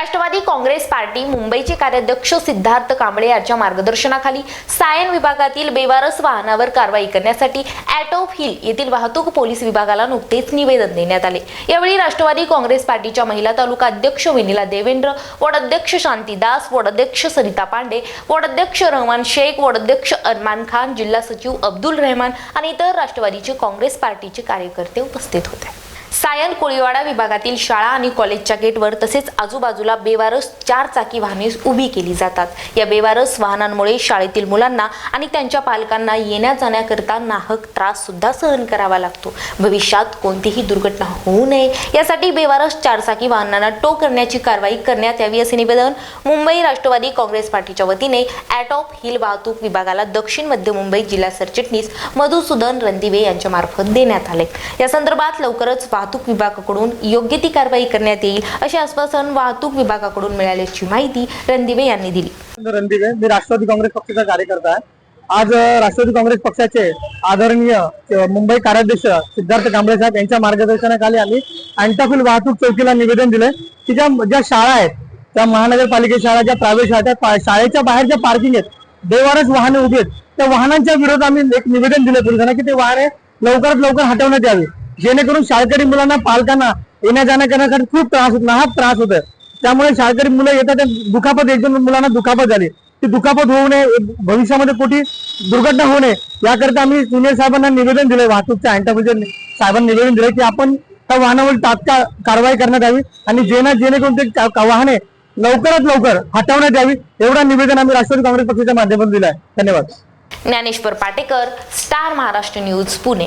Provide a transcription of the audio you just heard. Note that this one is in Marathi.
राष्ट्रवादी काँग्रेस पार्टी मुंबईचे कार्याध्यक्ष सिद्धार्थ कांबळे यांच्या मार्गदर्शनाखाली सायन विभागातील बेवारस वाहनावर कारवाई करण्यासाठी ॲट ऑफ हिल येथील वाहतूक पोलीस विभागाला नुकतेच निवेदन देण्यात आले. यावेळी राष्ट्रवादी काँग्रेस पार्टीच्या महिला तालुका अध्यक्ष विनिला देवेंद्र वडाध्यक्ष शांती दास वडाध्यक्ष सरिता पांडे वडाध्यक्ष रहमान शेख वडाध्यक्ष अरमान खान जिल्हा सचिव अब्दुल रहमान आणि इतर राष्ट्रवादीचे काँग्रेस पार्टीचे कार्यकर्ते उपस्थित होते. सायन कोळीवाडा विभागातील शाळा आणि कॉलेजच्या गेटवर तसेच आजूबाजूला बेवारस चार चाकी वाहने उभी केली जातात. या बेवारस वाहनांमुळे शाळेतील मुलांना आणि त्यांच्या पालकांना येण्या जाण्याकरता नाहक त्रास सुद्धा सहन करावा लागतो. भविष्यात कोणतीही दुर्घटना होऊ नये. यासाठी बेवारस चारचाकी वाहनांना टो करण्याची कारवाई करण्यात यावी असे निवेदन मुंबई राष्ट्रवादी काँग्रेस पार्टीच्या वतीने ॲट ऑफ हिल वाहतूक विभागाला दक्षिण मध्य मुंबई जिल्हा सरचिटणीस मधुसूदन रणदिवे यांच्या मार्फत देण्यात आले. या संदर्भात लवकरच वाहतूक विभागाकडून योग्य ती कारवाई करण्यात येईल असे आश्वासन वाहतूक विभागाकडून मिळाल्याची माहिती रणदिवे यांनी दिली. रणदिवे मी राष्ट्रवादी काँग्रेस पक्षाचा कार्यकर्ता आहे. आज राष्ट्रवादी काँग्रेस पक्षाचे आदरणीय मुंबई कार्याध्यक्ष सिद्धार्थ कांबळे साहेब यांच्या मार्गदर्शनाखाली आम्ही अँटाफिल वाहतूक चौकीला निवेदन दिलंय की ज्या ज्या शाळा आहेत त्या महानगरपालिकेच्या शाळा ज्या प्रायव्हेट शाळा त्या शाळेच्या बाहेर ज्या पार्किंग आहेत देवारच वाहने उभी आहेत त्या वाहनांच्या विरोधात आम्ही एक निवेदन दिलं पोलिसांना की ते वाहने लवकरात लवकर हटवण्यात यावी. जेणेकरून शाळकरी मुलांना पालकांना येण्या जाण्या करण्यासाठी खूप त्रास होत नाहक त्रास होत त्यामुळे शाळकरी मुलं येतात त्या दुखापत एक दोन मुलांना दुखापत झाली. ती दुखापत होऊ नये भविष्यामध्ये कोठी दुर्घटना होऊ नये याकरता आम्ही सिनियर साहेबांना निवेदन दिलंय वाहतूकच्या अँटाफिजर साहेबांना निवेदन दिलंय की आपण त्या वाहनावर तात्काळ कारवाई करण्यात यावी आणि जेणे जेणेकरून ते वाहने लवकरात लवकर हटवण्यात यावी एवढं निवेदन आम्ही राष्ट्रवादी काँग्रेस पक्षाच्या माध्यमातून दिलाय. धन्यवाद. Dnyaneshwar Patekar Star Maharashtra News Pune.